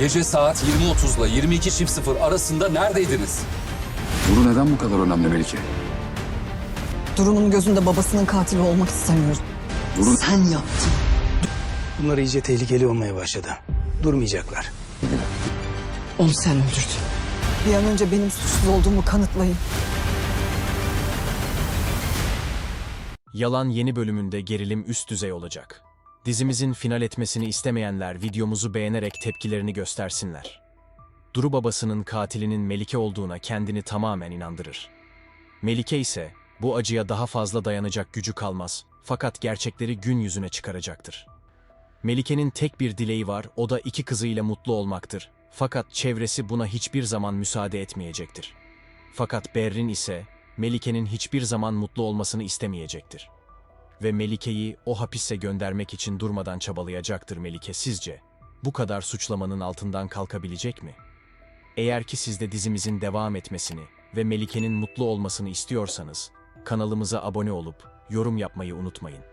Gece saat 20.30 ile 22.00 arasında neredeydiniz? Duru neden bu kadar önemli Melike? Duru'nun gözünde babasının katili olmak istemiyorum. Duru Sen yaptın. Bunlar iyice tehlikeli olmaya başladı. Durmayacaklar. Onu sen öldürdün. Bir an önce benim suçsuz olduğumu kanıtlayın. Yalan yeni bölümünde gerilim üst düzey olacak. Dizimizin final etmesini istemeyenler videomuzu beğenerek tepkilerini göstersinler. Duru babasının katilinin Melike olduğuna kendini tamamen inandırır. Melike ise bu acıya daha fazla dayanacak gücü kalmaz fakat gerçekleri gün yüzüne çıkaracaktır. Melike'nin tek bir dileği var, o da iki kızıyla mutlu olmaktır. Fakat çevresi buna hiçbir zaman müsaade etmeyecektir. Fakat Berrin ise Melike'nin hiçbir zaman mutlu olmasını istemeyecektir. Ve Melike'yi o hapise göndermek için durmadan çabalayacaktır Melike sizce. Bu kadar suçlamanın altından kalkabilecek mi? Eğer ki siz de dizimizin devam etmesini ve Melike'nin mutlu olmasını istiyorsanız, kanalımıza abone olup yorum yapmayı unutmayın.